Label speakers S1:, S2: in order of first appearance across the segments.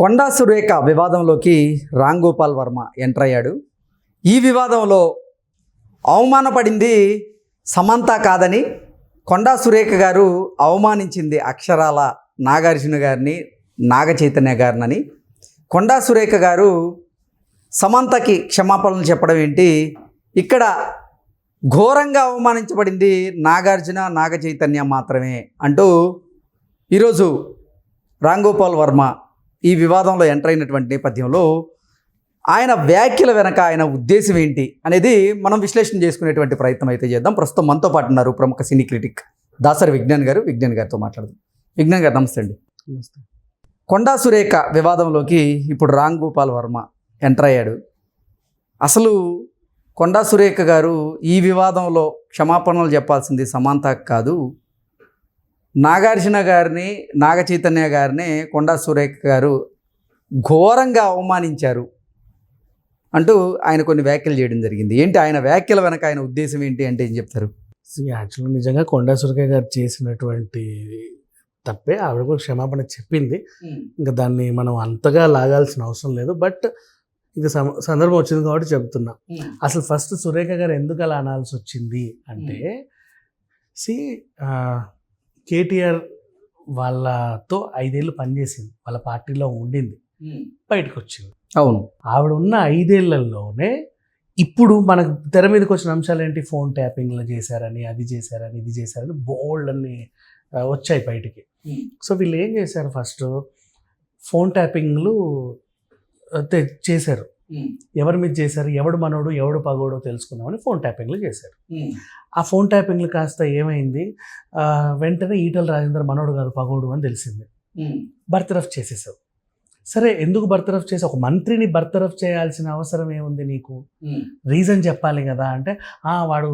S1: కొండా సురేఖ వివాదంలోకి రామ్ గోపాల్ వర్మ ఎంటర్ అయ్యాడు. ఈ వివాదంలో అవమానపడింది సమంత కాదని కొండా సురేఖ గారు అవమానించింది అక్షరాల నాగార్జున గారిని నాగ చైతన్య గారినని. కొండా సురేఖ గారు సమంతకి క్షమాపణలు చెప్పడం ఏంటి? ఇక్కడ ఘోరంగా అవమానించబడింది నాగార్జున నాగ చైతన్య మాత్రమే అంటూ ఈరోజు రామ్ గోపాల్ వర్మ ఈ వివాదంలో ఎంటర్ అయినటువంటి నేపథ్యంలో ఆయన వ్యాఖ్యల వెనక ఆయన ఉద్దేశం ఏంటి అనేది మనం విశ్లేషణ చేసుకునేటువంటి ప్రయత్నం అయితే చేద్దాం. ప్రస్తుతం మనతో పాటు ఉన్నారు ప్రముఖ సినీ క్రిటిక్ దాసరి విజ్ఞాన్ గారు. విజ్ఞాన్ గారితో మాట్లాడదాం. విజ్ఞాన్ గారు నమస్తే అండి. కొండా సురేఖ వివాదంలోకి ఇప్పుడు రామ్ గోపాల్ వర్మ ఎంటర్ అయ్యాడు. అసలు కొండా సురేఖ గారు ఈ వివాదంలో క్షమాపణలు చెప్పాల్సింది సమాంత కాదు. నాగార్జున గారిని నాగ చైతన్య గారిని కొండా సురేఖ గారు ఘోరంగా అవమానించారు అంటూ ఆయన కొన్ని వ్యాఖ్యలు చేయడం జరిగింది. ఏంటి ఆయన వ్యాఖ్యల వెనక ఆయన ఉద్దేశం ఏంటి అంటే ఏం చెప్తారు?
S2: యాక్చువల్గా నిజంగా కొండా సురకాయ గారు చేసినటువంటి తప్పే. ఆవిడ కూడా క్షమాపణ చెప్పింది. ఇంకా దాన్ని మనం అంతగా లాగాల్సిన అవసరం లేదు. బట్ ఇంకా సందర్భం వచ్చింది కాబట్టి చెప్తున్నా. అసలు ఫస్ట్ సురేఖ గారు ఎందుకు అలా అనాల్సి వచ్చింది అంటే సి కేటీఆర్ వాళ్ళతో ఐదేళ్ళు పనిచేసింది. వాళ్ళ పార్టీలో ఉండింది. బయటకు వచ్చింది
S1: అవును.
S2: ఆవిడ ఉన్న ఐదేళ్ళలోనే ఇప్పుడు మనకు తెర మీదకి వచ్చిన అంశాలు ఏంటి ఫోన్ ట్యాపింగ్లు చేశారని అది చేశారని ఇది చేశారని బోల్డ్ అన్ని వచ్చాయి బయటికి. సో వీళ్ళు ఏం చేశారు ఫస్ట్? ఫోన్ ట్యాపింగ్లు చేశారు. ఎవరి మీద చేశారు? ఎవడు మనోడు? ఎవడు పగోడో తెలుసుకుందామని ఫోన్ ట్యాపింగ్లు చేశారు. ఆ ఫోన్ ట్యాపింగ్లు కాస్త ఏమైంది? వెంటనే ఈటల రాజేందర్ మనోడు కాదు పగోడు అని తెలిసింది. బర్తరఫ్ చేసేసావు. సరే ఎందుకు బర్తరఫ్ చేసి ఒక మంత్రిని బర్తరఫ్ చేయాల్సిన అవసరం ఏముంది నీకు? రీజన్ చెప్పాలి కదా అంటే "ఆ, వాడు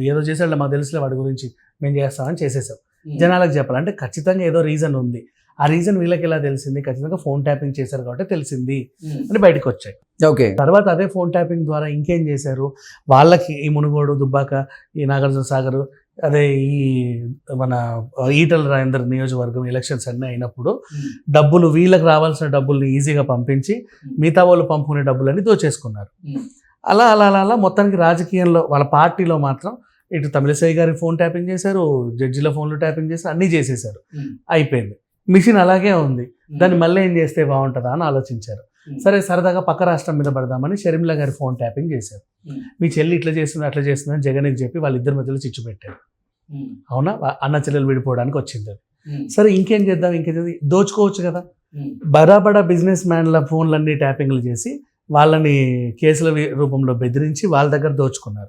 S2: ఏదో చేశాడు మాకు తెలుసులే వాడి గురించి మేము చేస్తామని చేసేసాం. జనాలకు చెప్పాలి. అంటే ఖచ్చితంగా ఏదో రీజన్ ఉంది. ఆ రీజన్ వీళ్ళకి ఎలా తెలిసింది? ఖచ్చితంగా ఫోన్ ట్యాపింగ్ చేశారు కాబట్టి తెలిసింది. అని బయటకు వచ్చాయి.
S1: ఓకే.
S2: తర్వాత అదే ఫోన్ ట్యాపింగ్ ద్వారా ఇంకేం చేశారు? వాళ్ళకి ఈ మునుగోడు దుబ్బాక ఈ నాగార్జున సాగర్ అదే ఈ మన ఈటల రాజేందర్ నియోజకవర్గం ఎలక్షన్స్ అన్నీ అయినప్పుడు డబ్బులు వీళ్ళకి రావాల్సిన డబ్బుల్ని ఈజీగా పంపించి మిగతా వాళ్ళు పంపుకునే డబ్బులన్నీ దోచేసుకున్నారు. అలా అలా అలా అలా మొత్తానికి రాజకీయంలో వాళ్ళ పార్టీలో మాత్రం ఇటు తమిళసై గారి ఫోన్ ట్యాపింగ్ చేశారు జడ్జిల ఫోన్లు ట్యాపింగ్ చేశారు అన్నీ చేసేసారు అయిపోయింది. మిషన్ అలాగే ఉంది. దాన్ని మళ్ళీ ఏం చేస్తే బాగుంటుందా అని ఆలోచించారు. సరే సరదాగా పక్క రాష్ట్రం మీద పడదామని షర్మిల గారి ఫోన్ ట్యాపింగ్ చేశారు. మీ చెల్లి ఇట్లా చేస్తుంది అట్లా చేస్తుంది అని జగన్కి చెప్పి వాళ్ళిద్దరి మధ్యలో చిచ్చు పెట్టారు. అవునా? అన్న చెల్లెలు విడిపోవడానికి వచ్చింది అది. సరే ఇంకేం చేద్దాం? ఇంకేం చేద్దాం? దోచుకోవచ్చు కదా. బడా బిజినెస్ మ్యాన్ల ఫోన్లన్నీ ట్యాపింగ్లు చేసి వాళ్ళని కేసుల రూపంలో బెదిరించి వాళ్ళ దగ్గర దోచుకున్నారు.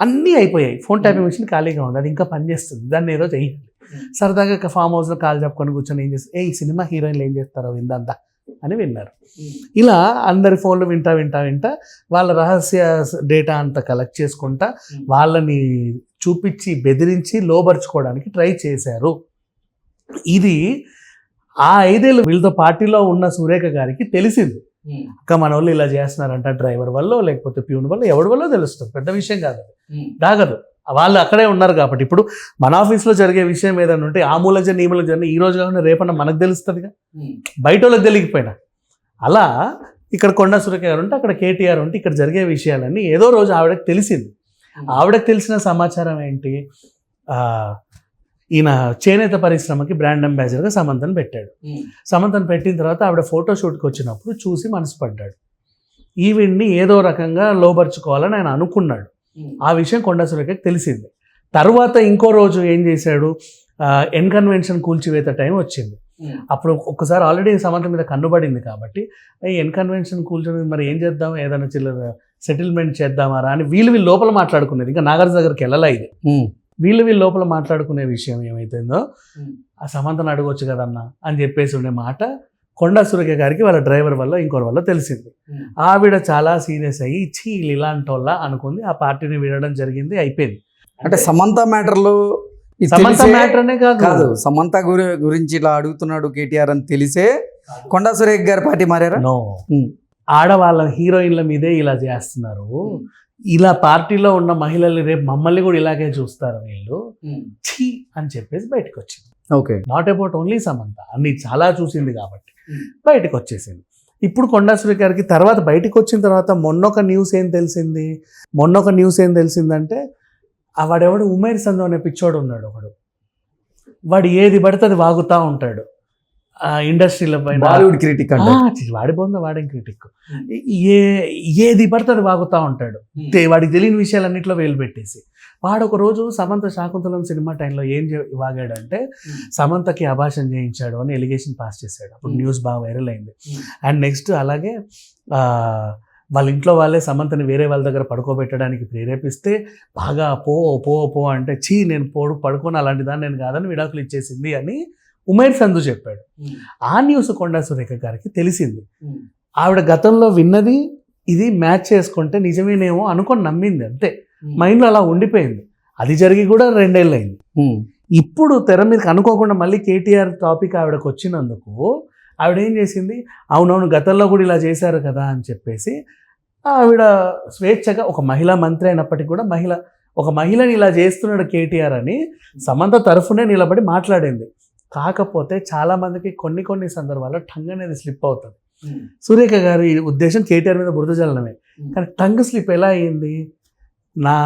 S2: అన్నీ అయిపోయాయి. ఫోన్ ట్యాపింగ్ మిషన్ ఖాళీగా ఉంది. అది ఇంకా పనిచేస్తుంది. దాన్ని ఏదో చేయండి సరదాగా ఫామ్ హౌస్లో కాల్ చెప్పుకొని కూర్చొని ఏం చేస్తారు? ఏ ఈ సినిమా హీరోయిన్లు ఏం చేస్తారో విందంతా అని విన్నారు. ఇలా అందరి ఫోన్లు వింటా వింటా వింటా వాళ్ళ రహస్య డేటా అంతా కలెక్ట్ చేసుకుంటా వాళ్ళని చూపించి బెదిరించి లోబరుచుకోవడానికి ట్రై చేశారు. ఇది ఆ ఐదేళ్ళు వీళ్ళతో పార్టీలో ఉన్న సురేఖ గారికి తెలిసింది. అక్క మన వాళ్ళు ఇలా చేస్తున్నారంట డ్రైవర్ వల్ల లేకపోతే ప్యూన్ వల్ల ఎవడి వల్ల తెలుస్తుంది? పెద్ద విషయం కాదు దాగదు. వాళ్ళు అక్కడే ఉన్నారు కాబట్టి. ఇప్పుడు మన ఆఫీస్లో జరిగే విషయం ఏదైనా ఉంటే ఆ మూల జరిగిన ఈ మూల జరిగిన ఈ రోజు కాకుండా రేపన్నా మనకు తెలుస్తుందిగా? బయట వాళ్ళకి తెలియకపోయినా. అలా ఇక్కడ కొండా సురేఖ గారు ఉంటే అక్కడ కేటీఆర్ ఉంటే ఇక్కడ జరిగే విషయాలన్నీ ఏదో రోజు ఆవిడకి తెలిసింది. ఆవిడకి తెలిసిన సమాచారం ఏంటి? ఈయన చేనేత పరిశ్రమకి బ్రాండ్ అంబాసిడర్గా సమంతను పెట్టాడు. సమంతను పెట్టిన తర్వాత ఆవిడ ఫోటో షూట్కి వచ్చినప్పుడు చూసి మనసు పడ్డాడు. ఈవిడ్ని ఏదో రకంగా లోబర్చుకోవాలని ఆయన అనుకున్నాడు. ఆ విషయం కొండా సురేఖకి తెలిసింది. తర్వాత ఇంకో రోజు ఏం చేశాడు? ఎన్ కన్వెన్షన్ కూల్చివేత టైం వచ్చింది. అప్పుడు ఒక్కసారి ఆల్రెడీ సమంత మీద కన్నుబడింది కాబట్టి ఈ ఎన్ కన్వెన్షన్ కూల్చొని మరి ఏం చేద్దాం? ఏదైనా చిల్లర సెటిల్మెంట్ చేద్దామా అని వీళ్ళు వీళ్ళు లోపల మాట్లాడుకునేది. ఇంకా నాగార్జున దగ్గరికి వెళ్ళలే ఇది. వీళ్ళు వీళ్ళు లోపల మాట్లాడుకునే విషయం ఏమైతుందో ఆ సమంతను అడగొచ్చు కదన్నా అని చెప్పేసి ఉండే మాట కొండా సురేఖ గారికి వాళ్ళ డ్రైవర్ వల్ల ఇంకోరి వల్ల తెలిసింది. ఆవిడ చాలా సీరియస్ అయ్యి చీ వీళ్ళు ఇలాంటి వాళ్ళ అనుకుంది. ఆ పార్టీని వినడం జరిగింది అయిపోయింది.
S1: అంటే సమంత మ్యాటర్లు
S2: సమంత
S1: తెలిసే-
S2: మ్యాటర్ అనే కాదు.
S1: కాదు సమంత గురి గురించి ఇలా అడుగుతున్నాడు కేటీఆర్ అని తెలిసే కొండా సురేఖ్ గారి పార్టీ మారారా?
S2: నో. ఆడవాళ్ళ హీరోయిన్ల మీదే ఇలా చేస్తున్నారు. ఇలా పార్టీలో ఉన్న మహిళల్ని రేపు మమ్మల్ని కూడా ఇలాగే చూస్తారు వీళ్ళు. ఛీ అని చెప్పేసి బయటకు వచ్చింది
S1: okay.
S2: Not about only Samantha అన్ని చాలా చూసింది కాబట్టి. బయటకు వచ్చేసింది ఇప్పుడు కొండాసురి గారికి తర్వాత బయటకు వచ్చిన తర్వాత మొన్న ఒక న్యూస్ ఏం తెలిసింది? మొన్న ఒక న్యూస్ ఏం తెలిసిందంటే ఆ వాడెవడు? ఉమేర్ సందు అనే పిచ్చోడు ఉన్నాడు ఒకడు. వాడు ఏది పడితే అది వాగుతూ ఉంటాడు. ఇండస్ట్రీల పైన
S1: బాలీవుడ్ క్రిటిక్
S2: వాడి బొంద వాడేం క్రిటిక్ ఏ ఏది పడితే అది వాగుతూ ఉంటాడు. తే- వాడికి తెలియని విషయాలన్నింటిలో వేలు పెట్టేసి. వాడు ఒక రోజు సమంత శాకుంతలం సినిమా టైంలో ఏం చే- వాగాడంటే సమంతకి అభాషణ చేయించాడు అని ఎలిగేషన్ పాస్ చేశాడు. అప్పుడు
S1: Hmm.
S2: న్యూస్ బాగా వైరల్ అయింది.
S1: Hmm.
S2: అండ్ నెక్స్ట్ అలాగే వాళ్ళ ఇంట్లో వాళ్ళే సమంతని వేరే వాళ్ళ దగ్గర పడుకోబెట్టడానికి ప్రేరేపిస్తే బాగా పో పో పో అంటే చీ నేను పోడు పడుకోను అలాంటి దాన్ని నేను కాదని విడాకులు ఇచ్చేసింది అని ఉమేర్ సంధు చెప్పాడు. ఆ న్యూస్ కొండా సురేఖ గారికి తెలిసింది. ఆవిడ గతంలో విన్నది ఇది మ్యాచ్ చేసుకుంటే నిజమేనేమో అనుకొని నమ్మింది అంతే. మైండ్లో అలా ఉండిపోయింది. అది జరిగి కూడా రెండేళ్ళు అయింది. ఇప్పుడు తెర మీదకి అనుకోకుండా మళ్ళీ కేటీఆర్ టాపిక్ ఆవిడకు వచ్చినందుకు ఆవిడ ఏం చేసింది? అవునవును గతంలో కూడా ఇలా చేశారు కదా అని చెప్పేసి ఆవిడ స్వేచ్ఛగా ఒక మహిళా మంత్రి అయినప్పటికీ కూడా మహిళ ఒక మహిళని ఇలా చేస్తున్నాడు కేటీఆర్ అని సమంత తరఫునే నిలబడి మాట్లాడింది. కాకపోతే చాలా మందికి కొన్ని కొన్ని సందర్భాల్లో టంగ్ అనేది స్లిప్ అవుతుంది. సురేఖ గారి ఉద్దేశం కేటీఆర్ మీద బురద జల్లడమే. కానీ టంగ్ స్లిప్ ఎలా అయ్యింది నా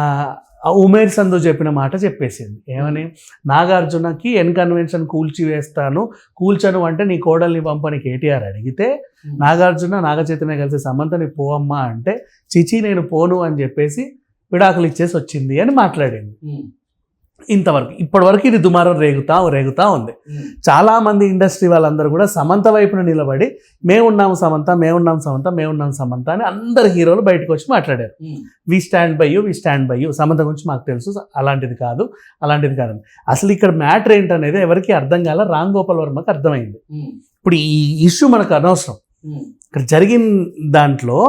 S2: ఆ ఉమేర్ సంధు చెప్పిన మాట చెప్పేసింది. ఏమని? నాగార్జునకి ఎన్ కన్వెన్షన్ కూల్చి వేస్తాను కూల్చను అంటే నీ కోడల్ని పంపని కేటీఆర్ అడిగితే నాగార్జున నాగచైతన్య కలిసి సమంతని పోవమ్మా అంటే చిచి నేను పోను అని చెప్పేసి విడాకులు ఇచ్చేసి వచ్చింది అని మాట్లాడింది. ఇంతవరకు. ఇప్పటివరకు ఇది దుమారం రేగుతా రేగుతా ఉంది. చాలా మంది ఇండస్ట్రీ వాళ్ళందరూ కూడా సమంత వైపున నిలబడి మేమున్నాం సమంత మేమున్నాం సమంత మేమున్నాం సమంత అని అందరు హీరోలు బయటకు వచ్చి మాట్లాడారు. We stand by you we stand by you Samantha గురించి మాకు తెలుసు అలాంటిది కాదు అలాంటిది కాదని అసలు ఇక్కడ మ్యాటర్ ఏంటనేది ఎవరికి అర్థం కాల రామ్ గోపాల్ వర్మకి అర్థమైంది. ఇప్పుడు ఈ ఇష్యూ మనకు అనవసరం. ఇక్కడ జరిగిన దాంట్లో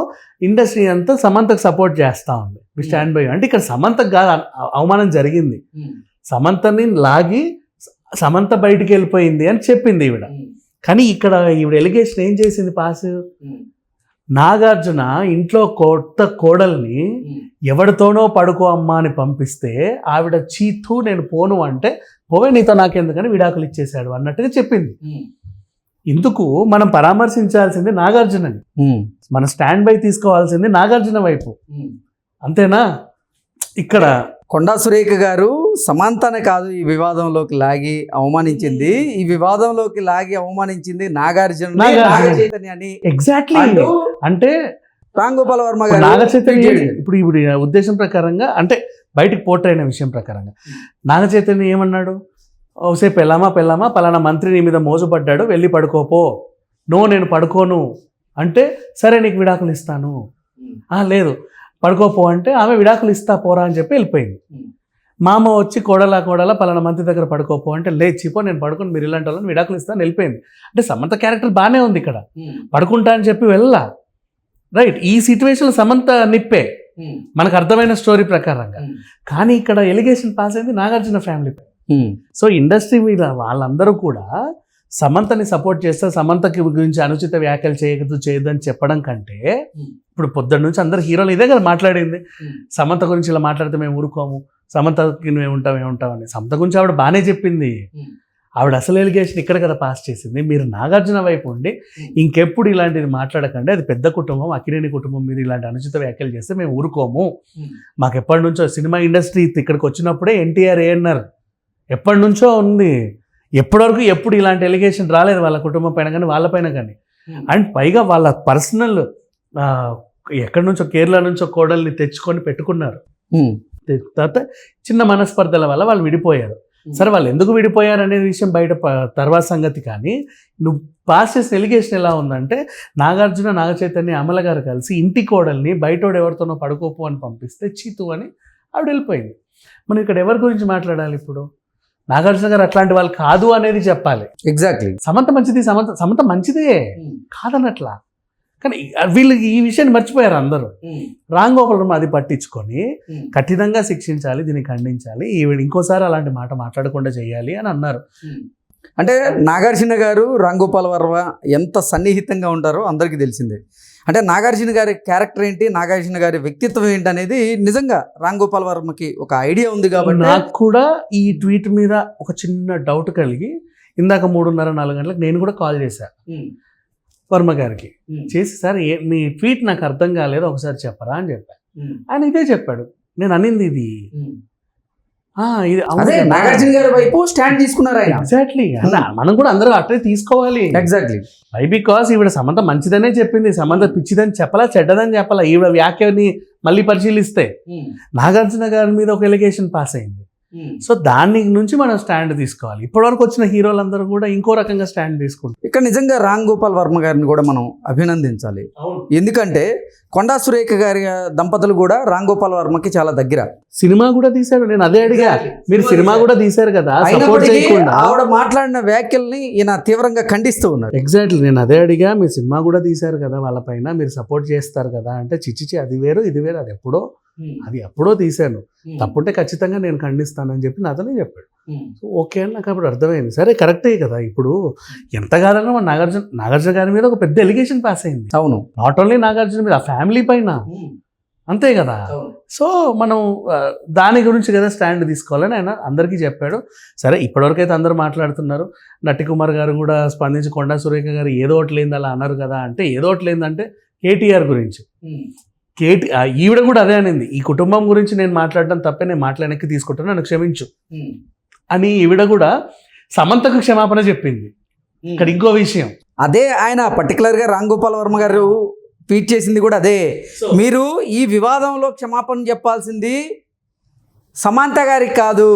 S2: ఇండస్ట్రీ అంతా సమంతకు సపోర్ట్ చేస్తూ ఉంది. వి స్టాండ్ బై అంటే ఇక్కడ సమంతకు కాదు అవమానం జరిగింది. సమంతని లాగి సమంత బయటికి వెళ్ళిపోయింది అని చెప్పింది ఈవిడ. కానీ ఇక్కడ ఈవిడ ఎలిగేషన్ ఏం చేసింది పాస్? నాగార్జున ఇంట్లో కొత్త కోడల్ని ఎవరితోనో పడుకో అమ్మా అని పంపిస్తే ఆవిడ చీతూ నేను పోను అంటే పోవే నీతో నాకెందుకని విడాకులు ఇచ్చేశాడు అన్నట్టుగా చెప్పింది. ఇందుకు మనం పరామర్శించాల్సింది నాగార్జునని. మన స్టాండ్ బై తీసుకోవాల్సింది నాగార్జున వైపు. అంతేనా? ఇక్కడ
S1: కొండా సురేఖ గారు సమాంతనే కాదు ఈ వివాదంలోకి లాగి అవమానించింది. ఈ వివాదంలోకి లాగి అవమానించింది నాగార్జున. చైతన్యాన్ని
S2: ఎగ్జాక్ట్లీ
S1: అంటూ రామ్ గోపాల్ వర్మ గారు
S2: నాగ చైతన్య
S1: ట్వీట్ చేశారు.
S2: ఇప్పుడు ఇప్పుడు ఉద్దేశం ప్రకారంగా అంటే బయటికి అయిన విషయం ప్రకారంగా. నాగ చైతన్య ఏమన్నాడు? ఓసే పెళ్ళామా పెళ్ళామా? పలానా మంత్రి నీ మీద మోజుపడ్డాడు వెళ్ళి పడుకోపో. నో నేను పడుకోను. అంటే సరే నీకు విడాకులు ఇస్తాను. లేదు. పడుకోపో అంటే ఆమె విడాకులు ఇస్తా పోరా అని చెప్పి వెళ్ళిపోయింది. మామ. వచ్చి కోడల కోడల పలానా మంత్రి దగ్గర పడుకోపో అంటే లేదు చిపో నేను పడుకుని మీరు ఇలాంటి వాళ్ళని విడాకులు ఇస్తాను వెళ్ళిపోయింది. అంటే సమంత క్యారెక్టర్ బాగానే ఉంది ఇక్కడ. పడుకుంటా అని చెప్పి వెళ్ళా. రైట్ ఈ సిచ్యువేషన్ సమంత నిప్పే. మనకు అర్థమైన స్టోరీ ప్రకారంగా. కానీ ఇక్కడ ఎలిగేషన్ పాస్ అయింది Nagarjuna family.
S1: Um.
S2: So industry మీద వాళ్ళందరూ కూడా సమంతని సపోర్ట్ చేస్తే సమంతకి గురించి అనుచిత వ్యాఖ్యలు చేయకూడదు చేయొద్దు అని చెప్పడం కంటే ఇప్పుడు పొద్దున్న నుంచి అందరు హీరోలు ఇదే కదా మాట్లాడింది. సమంత గురించి ఇలా మాట్లాడితే మేము ఊరుకోము సమంతకి మేము ఉంటాం మేము ఉంటామని సమంత గురించి ఆవిడ బాగానే చెప్పింది. ఆవిడ అసలు ఎలిగేషన్ ఇక్కడ కదా పాస్ చేసింది. మీరు నాగార్జున వైపు ఉండి ఇంకెప్పుడు ఇలాంటిది మాట్లాడకండి. అది పెద్ద కుటుంబం అకినేని కుటుంబం మీద ఇలాంటి అనుచిత వ్యాఖ్యలు చేస్తే మేము ఊరుకోము. మాకు ఎప్పటి నుంచో సినిమా ఇండస్ట్రీ ఇక్కడికి వచ్చినప్పుడే ఎన్టీఆర్ ఏఎన్ఆర్ ఎప్పటి నుంచో ఉంది. ఎప్పటివరకు ఎప్పుడు ఇలాంటి ఎలిగేషన్ రాలేదు వాళ్ళ కుటుంబం పైన కానీ వాళ్ళ పైన కానీ. అండ్ పైగా వాళ్ళ పర్సనల్ ఎక్కడి నుంచో కేరళ నుంచో కోడల్ని తెచ్చుకొని పెట్టుకున్నారు. తె- తర్వాత చిన్న మనస్పర్ధల వల్ల వాళ్ళు విడిపోయారు. సరే వాళ్ళు ఎందుకు విడిపోయారు అనే విషయం బయట తర్వాత సంగతి కానీ నువ్వు పాస్ చేసిన ఎలిగేషన్ ఎలా ఉందంటే నాగార్జున నాగచైతన్య అమల గారు కలిసి ఇంటి కోడల్ని బయటోడు ఎవరితోనో పడుకోపు అని పంపిస్తే చీతు అని ఆవిడ వెళ్ళిపోయింది. మనం ఇక్కడ ఎవరి గురించి మాట్లాడాలి ఇప్పుడు? నాగార్జున గారు అట్లాంటి వాళ్ళు కాదు అనేది చెప్పాలి.
S1: ఎగ్జాక్ట్లీ
S2: సమంత మంచిది సమంత సమంత మంచిదే. కాదనట్లా. కానీ వీళ్ళు ఈ విషయాన్ని మర్చిపోయారు అందరూ. రామ్ గోపాల్ వర్మ అది పట్టించుకొని కఠినంగా శిక్షించాలి దీన్ని ఖండించాలి ఈవిడ ఇంకోసారి అలాంటి మాట మాట్లాడకుండా చేయాలి అని అన్నారు.
S1: అంటే నాగార్జున గారు రామ్ గోపాల్ వర్మ ఎంత సన్నిహితంగా ఉంటారో అందరికీ తెలిసిందే. అంటే నాగార్జున గారి క్యారెక్టర్ ఏంటి నాగార్జున గారి వ్యక్తిత్వం ఏంటి అనేది నిజంగా రామ్ గోపాల్ వర్మకి ఒక ఐడియా ఉంది కాబట్టి
S2: నాకు కూడా ఈ ట్వీట్ మీద ఒక చిన్న డౌట్ కలిగి ఇందాక మూడున్నర నాలుగు గంటలకు నేను కూడా కాల్ చేశాను వర్మ గారికి. చేసి సార్ మీ ట్వీట్ నాకు అర్థం కాలేదు ఒకసారి చెప్పరా? అని చెప్పాను ఆయన ఇదే చెప్పాడు. నేను అనింది ఇది. ఇది
S1: అదే. నాగార్జున గారి వైపు స్టాండ్ తీసుకున్నారు ఆయన.
S2: ఎగ్జాక్ట్లీ మనం కూడా అందరూ అట్లే తీసుకోవాలి.
S1: ఎగ్జాక్ట్లీ
S2: వై బికాస్ ఈవిడ సమంత మంచిదనే చెప్పింది. సమంత పిచ్చిదని చెప్పలా చెడ్డదని చెప్పలా? ఈవిడ వ్యాఖ్యని మళ్ళీ పరిశీలిస్తే నాగార్జున గారి మీద ఒక ఎలిగేషన్ పాస్ అయింది. సో దాని నుంచి మనం స్టాండ్ తీసుకోవాలి. ఇప్పటివరకు వచ్చిన హీరోలందరూ కూడా ఇంకో రకంగా స్టాండ్ తీసుకుంటారు.
S1: ఇక్కడ నిజంగా రామ్ గోపాల్ వర్మ గారిని కూడా మనం అభినందించాలి. ఎందుకంటే కొండా సురేఖ గారి దంపతులు కూడా రామ్ గోపాల్ వర్మకి చాలా దగ్గర.
S2: సినిమా కూడా తీశాడు నేను అదే అడిగా. మీరు సినిమా కూడా తీశారు కదా సపోర్ట్
S1: అయినప్పటికీ
S2: చేయకుండా?
S1: ఆవిడ మాట్లాడిన వ్యాఖ్యల్ని ఈయన తీవ్రంగా ఖండిస్తూ ఉన్నారు.
S2: ఎగ్జాక్ట్లీ నేను అదే అడిగా మీరు సినిమా కూడా తీశారు కదా వాళ్ళపైన మీరు సపోర్ట్ చేస్తారు కదా అంటే చిచ్చిచి అది వేరు ఇది వేరు అది ఎప్పుడో అది ఎప్పుడో తీశాను. తప్పుంటే ఖచ్చితంగా నేను ఖండిస్తానని చెప్పి నాతోనే చెప్పాడు. ఓకే అని నాకు అప్పుడు అర్థమైంది. సరే కరెక్టే కదా. ఇప్పుడు ఎంత కాదన్నా మన నాగార్జున నాగార్జున గారి మీద ఒక పెద్ద ఎలిగేషన్ పాస్ అయింది.
S1: అవును.
S2: నాట్ ఓన్లీ నాగార్జున మీద ఆ ఫ్యామిలీ పైన. అంతే కదా. సో మనం దాని గురించి కదా స్టాండ్ తీసుకోవాలని ఆయన అందరికీ చెప్పాడు. సరే ఇప్పటివరకు అయితే అందరూ మాట్లాడుతున్నారు. నట్టి కుమార్ గారు కూడా స్పందించి కొండా సురేఖ గారు ఏదో ఒకటి లేని అలా అన్నారు కదా అంటే ఏదో ఒకటి లేదంటే కేటీఆర్ గురించి. కేటీ ఈవిడ కూడా అదే అనింది. ఈ కుటుంబం గురించి నేను మాట్లాడడం తప్పే నేను మాట్లాడడానికి తీసుకుంటాను నన్ను క్షమించు. అని ఈవిడ కూడా సమంతకు క్షమాపణ చెప్పింది. ఇక్కడ ఇంకో విషయం.
S1: అదే ఆయన పర్టికులర్గా రామ్ గోపాల్ వర్మ గారు ట్వీట్ చేసింది కూడా అదే. మీరు ఈ వివాదంలో క్షమాపణ చెప్పాల్సింది సమాంత గారికి కాదు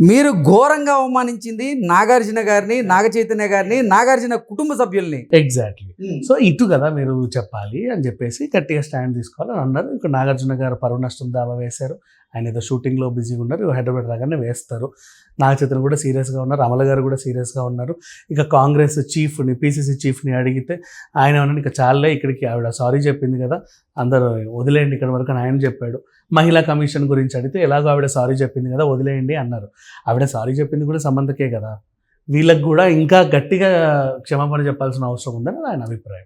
S1: మీరు ఘోరంగా అవమానించింది నాగార్జున గారిని నాగ చైతన్య గారిని నాగార్జున కుటుంబ సభ్యుల్ని.
S2: ఎగ్జాక్ట్లీ సో ఇటు కదా మీరు చెప్పాలి అని చెప్పేసి గట్టిగా స్టాండ్ తీసుకోవాలని అన్నారు. ఇక్కడ నాగార్జున గారు పరువు నష్టం దావా వేశారు. ఆయన ఏదో షూటింగ్లో బిజీగా ఉన్నారు. హైదరాబాద్ రాగానే వేస్తారు. నాగచైతన్య కూడా సీరియస్గా ఉన్నారు. అమల గారు కూడా సీరియస్గా ఉన్నారు. ఇక కాంగ్రెస్ చీఫ్ని పీసీసీ చీఫ్ని అడిగితే ఆయన ఇక చాలే ఇక్కడికి. ఆవిడ సారీ చెప్పింది కదా. అందరూ వదిలేయండి ఇక్కడ వరకు ఆయన చెప్పాడు. మహిళా కమిషన్ గురించి అడిగితే ఎలాగో ఆవిడ సారీ చెప్పింది కదా వదిలేయండి అన్నారు. ఆవిడ సారీ చెప్పింది కూడా సంబంధకే కదా. వీళ్ళకి కూడా ఇంకా గట్టిగా క్షమాపణ చెప్పాల్సిన అవసరం ఉందని ఆయన అభిప్రాయం.